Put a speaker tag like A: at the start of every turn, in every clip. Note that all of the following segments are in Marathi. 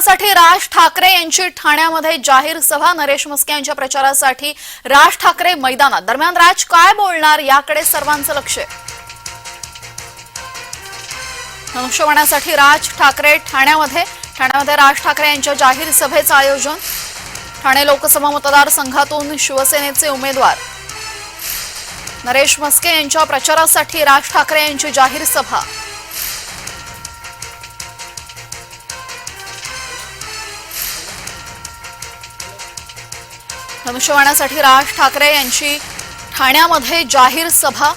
A: प्रचारासाठी राज ठाकरे यांची ठाण्यामध्ये जाहीर सभा. नरेश मस्के यांच्या प्रचारासाठी राज ठाकरे मैदानात. दरम्यान राज काय बोलणार याकडे सर्वांचं लक्ष आहे. राज ठाकरे ठाण्यामध्ये. ठाण्यामध्ये राज ठाकरे यांच्या जाहीर सभेचं आयोजन. ठाणे लोकसभा मतदारसंघातून शिवसेनेचे उमेदवार. नरेश मस्के यांच्या प्रचारासाठी राज ठाकरे यांची जाहीर सभा. धनुष्यबाणासाठी राज ठाकरे यांची ठाण्यामध्ये जाहीर सभा.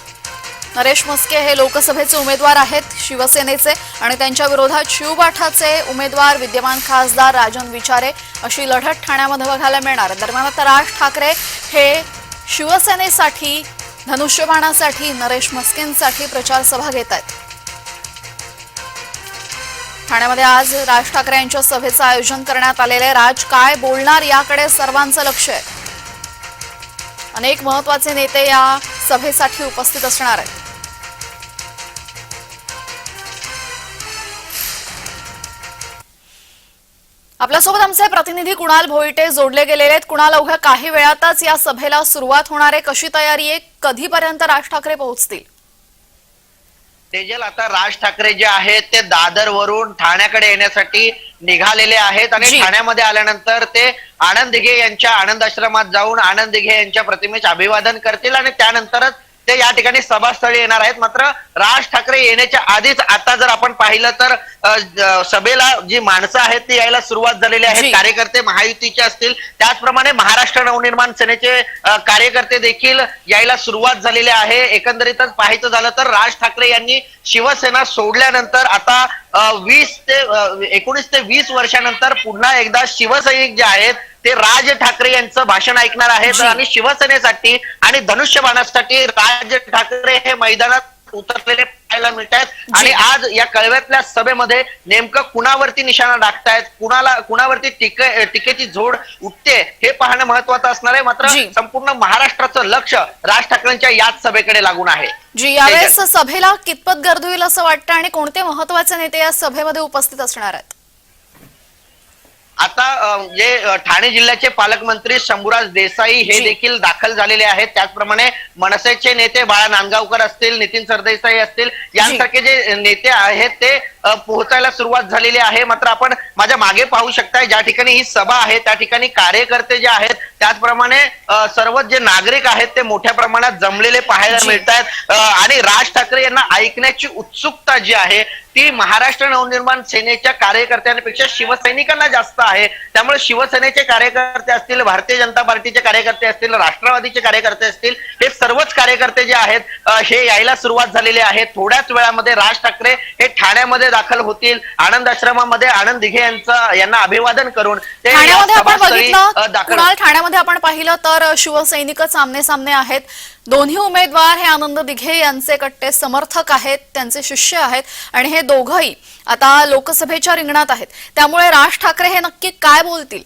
A: नरेश मस्के हे लोकसभेचे उमेदवार आहेत शिवसेनेचे आणि त्यांच्या विरोधात शिवबाठाचे उमेदवार विद्यमान खासदार राजन विचारे अशी लढत ठाण्यामध्ये बघायला मिळणार. दरम्यान आता राज ठाकरे हे शिवसेनेसाठी धनुष्यबाणासाठी नरेश मस्केंसाठी प्रचार सभा घेत आहेत. ठाण्यामध्ये आज राज ठाकरे यांच्या सभेचं आयोजन करण्यात आलेलं आहे. राज काय बोलणार याकडे सर्वांचं लक्ष आहे. अनेक महत्त्वाचे नेते या सभेसाठी उपस्थित असणार आहेत. आपल्यासोबत आमचे प्रतिनिधी कुणाल भोईटे जोडले गेलेले आहेत. कुणाल अवघ्या काही वेळातच या सभेला सुरुवात होणार आहे. कशी तयारी आहे? कधीपर्यंत राज ठाकरे पोहोचतील?
B: तेजल आता राज ठाकरे जे आहेत ते दादर वरून ठाण्याकडे येण्यासाठी निघालेले आहेत आणि. ठाण्यामध्ये आल्यानंतर ते आनंद दिघे यांच्या आनंद आश्रमात जाऊन आनंद दिघे यांच्या प्रतिमेचे अभिवादन करतील आणि त्यानंतरच ते या ठिकाणी सभास्थळी येणार आहेत. मात्र राज ठाकरे येण्याच्या आधीच आता जर आपण पाहिलं तर सभेला जी माणसं आहेत ती यायला सुरुवात झालेली
A: जी.
B: आहेत कार्यकर्ते महायुतीचे असतील. त्याचप्रमाणे महाराष्ट्र नवनिर्माण सेनेचे कार्यकर्ते देखील यायला सुरुवात झालेली आहे. एकंदरीतच पाहायचं झालं तर राज ठाकरे यांनी शिवसेना सोडल्यानंतर आता वीस ते एकोणीस ते वीस वर्षानंतर पुन्हा एकदा शिवसैनिक जे आहेत ते राज ठाकरे यांचं भाषण ऐकणार आहेत. आणि शिवसेनेसाठी आणि धनुष्यबाणासाठी राज ठाकरे हे मैदानात उतरलेले पाहायला मिळत आहेत. आणि आज या कळव्यातल्या सभेमध्ये नेमकं कुणावरती निशाणा टाकतायत कुणाला कुणावरती टीके टीकेची झोड उठते हे पाहणं महत्वाचं असणार आहे. मात्र. संपूर्ण महाराष्ट्राचं लक्ष राज ठाकरेंच्या याच सभेकडे लागून आहे.
A: जी यावेळेस सभेला कितपत गर्दी होईल असं वाटतं? आणि कोणते महत्त्वाचे नेते या सभेमध्ये उपस्थित असणार आहेत?
B: आता जे ठाणे जिल्ह्याचे पालकमंत्री शंभूराज देसाई हे. देखील दाखल झालेले आहेत त्याचप्रमाणे मनसेचे नेते बाळा नांदगावकर असतील नितीन सरदेसाई असतील यांसारखे जे नेते आहेत ते पोहोचायला सुरुवात झालेली आहे. मात्र आपण माझ्या मागे पाहू शकताय ज्या ठिकाणी ही सभा आहे त्या ठिकाणी कार्यकर्ते जे आहेत त्याचप्रमाणे सर्व जे नागरिक आहेत ते मोठ्या प्रमाणात जमलेले पाहायला. मिळत आहेत आणि राज ठाकरे यांना ऐकण्याची उत्सुकता जी आहे ती महाराष्ट्र नवनिर्माण सेनेच्या कार्यकर्त्यांपेक्षा शिवसैनिकांना जास्त आहे. त्यामुळे शिवसेनेचे कार्यकर्ते असतील भारतीय जनता पार्टीचे कार्यकर्ते असतील राष्ट्रवादीचे कार्यकर्ते असतील सर्वच कार्यकर्ते जे आहेत हे यायला सुरुवात झालेली आहे. थोड्याच वेळामध्ये राज ठाकरे हे ठाण्यामध्ये दाखल होतील. आनंद आश्रमामध्ये आनंद दिघे यांचं यांना अभिवादन करून ते
A: ठाण्यामध्ये आपण पाहिलं तर शिवसैनिकच सामने सामने आहेत. दोन्ही उमेदवार हे आनंद दिघे यांचे कट्टे समर्थक आहेत त्यांचे शिष्य आहेत आणि हे दोघंही आता लोकसभेच्या रिंगणात आहेत. त्यामुळे राज ठाकरे हे नक्की काय बोलतील?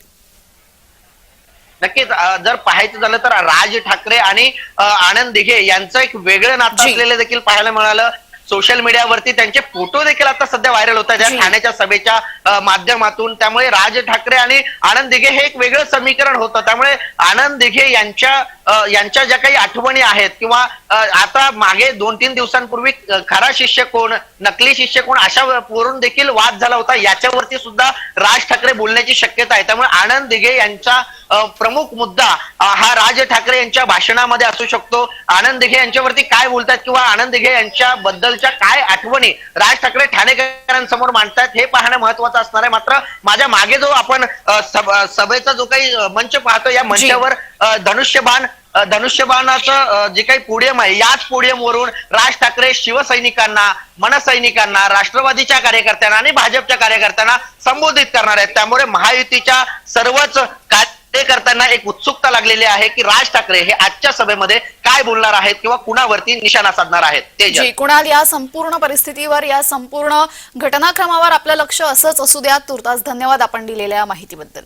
B: नक्कीच जर पाहायचं झालं तर राज ठाकरे आणि आनंद दिघे यांचं एक वेगळं नातं. असलेलं देखील पाहायला मिळालं. सोशल मीडियावरती त्यांचे फोटो देखील आता सध्या व्हायरल होत आहेत. या ठाण्याच्या सभेच्या माध्यमातून. त्यामुळे राज ठाकरे आणि आनंद दिघे हे एक वेगळं समीकरण होतं. त्यामुळे आनंद दिघे यांच्या यांच्या ज्या काही आठवणी आहेत किंवा आता मागे दोन तीन दिवसांपूर्वी खरा शिष्य कोण नकली शिष्य कोण अशा वरून देखील वाद झाला होता. याच्यावरती सुद्धा राज ठाकरे बोलण्याची शक्यता आहे. त्यामुळे आनंद दिघे यांचा प्रमुख मुद्दा हा राज ठाकरे यांच्या भाषणामध्ये असू शकतो. आनंद दिघे यांच्यावरती काय बोलतात किंवा आनंद दिघे यांच्या बद्दलच्या काय आठवणी राज ठाकरे ठाणेकरांसमोर मांडतात हे पाहणं महत्वाचं असणार आहे. मात्र माझ्या मागे जो आपण सभेचा जो काही मंच पाहतो या मंचावर धनुष्यबाण धनुष्यबाणाचं जे काही पोडियम आहे याच पोडियम वरून राज ठाकरे शिवसैनिकांना मनसैनिकांना राष्ट्रवादीच्या कार्यकर्त्यांना आणि भाजपच्या कार्यकर्त्यांना संबोधित करणार आहेत. त्यामुळे महायुतीच्या सर्वच कार्यकर्त्यांना एक उत्सुकता लागलेली आहे की राज ठाकरे हे आजच्या सभेमध्ये काय बोलणार आहेत किंवा कुणावरती निशाणा साधणार आहेत?
A: जी कुणाल या संपूर्ण परिस्थितीवर या संपूर्ण घटनाक्रमावर आपलं लक्ष असंच असू द्या. तुर्तास धन्यवाद आपण दिलेल्या माहितीबद्दल.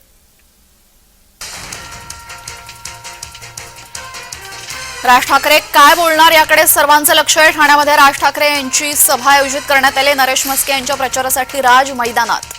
A: राज ठाकरे काय बोलणार याकडे सर्वांचं लक्ष आहे. ठाण्यामध्ये राज ठाकरे यांची सभा आयोजित करण्यात आली. नरेश मस्के यांच्या प्रचारासाठी राज मैदानात.